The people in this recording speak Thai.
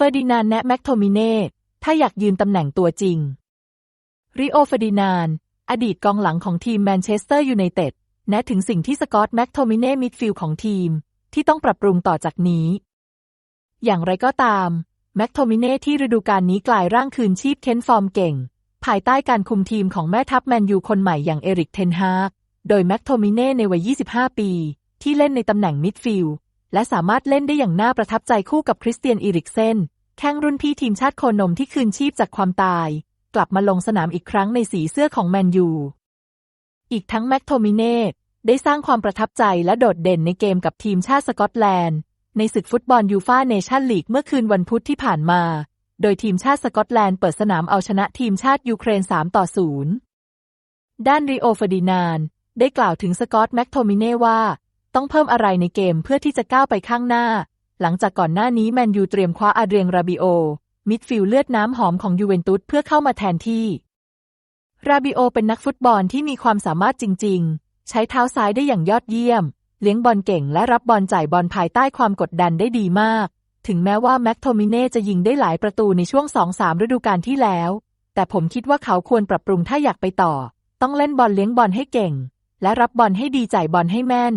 เฟอร์ดินานด์แนะแม็กโทมิเน่ ถ้าอยากยืนตำแหน่งตัวจริง ริโอเฟอร์ดินานด์อดีตกองหลังของทีมแมนเชสเตอร์ยูไนเต็ดแนะถึงสิ่งที่สกอตต์แม็กโทมิเน่มิดฟิลด์ของทีม ที่ต้องปรับปรุงต่อจากนี้ อย่างไรก็ตามแม็กโทมิเน่ที่ฤดูกาลนี้กลายร่างคืนชีพเค้นฟอร์มเก่ง ภายใต้การคุมทีมของแม่ทัพแมนยูคนใหม่อย่างเอริกเทนฮากโดยแม็กโทมิเน่ในวัย 25 ปี ที่เล่นในตำแหน่งมิดฟิลด์ และสามารถเล่นได้อย่างน่าประทับใจคู่กับคริสเตียนอีริกเซนแข้งรุ่นพี่ทีมชาติโคนมที่คืนชีพจากความตาย กลับมาลงสนามอีกครั้งในสีเสื้อของแมนยู อีกทั้งแม็กโทมิเน่ได้สร้างความประทับใจและโดดเด่นในเกมกับทีมชาติสกอตแลนด์ ในศึกฟุตบอลยูฟาเนชั่นลีกเมื่อคืนวันพุธที่ผ่านมา โดยทีมชาติสกอตแลนด์เปิดสนามเอาชนะทีมชาติยูเครน 3 ต่อ 0 ด้านริโอเฟอร์ดินานด์ได้กล่าวถึงสกอตแม็กโทมิเน่ว่า ต้องเพิ่มอะไรในเกมเพื่อที่จะก้าวไปข้างหน้า หลังจากก่อนหน้านี้แมนยูเตรียมคว้าอาเดรียงราบิโอ มิดฟิลด์เลือดน้ำหอมของยูเวนตุสเพื่อเข้ามาแทนที่ ราบิโอเป็นนักฟุตบอลที่มีความสามารถจริง ๆ ใช้เท้าซ้ายได้อย่างยอดเยี่ยม เลี้ยงบอลเก่งและรับบอลจ่ายบอลภายใต้ความกดดันได้ดีมาก ถึงแม้ว่าแม็กโทมิเน่จะยิงได้หลายประตูในช่วง2-3ฤดูกาลที่แล้ว แต่ผมคิดว่าเขาควรปรับปรุงถ้าอยากไปต่อ ต้องเล่นบอลเลี้ยงบอลให้เก่ง และรับบอลให้ดีจ่ายบอลให้แม่น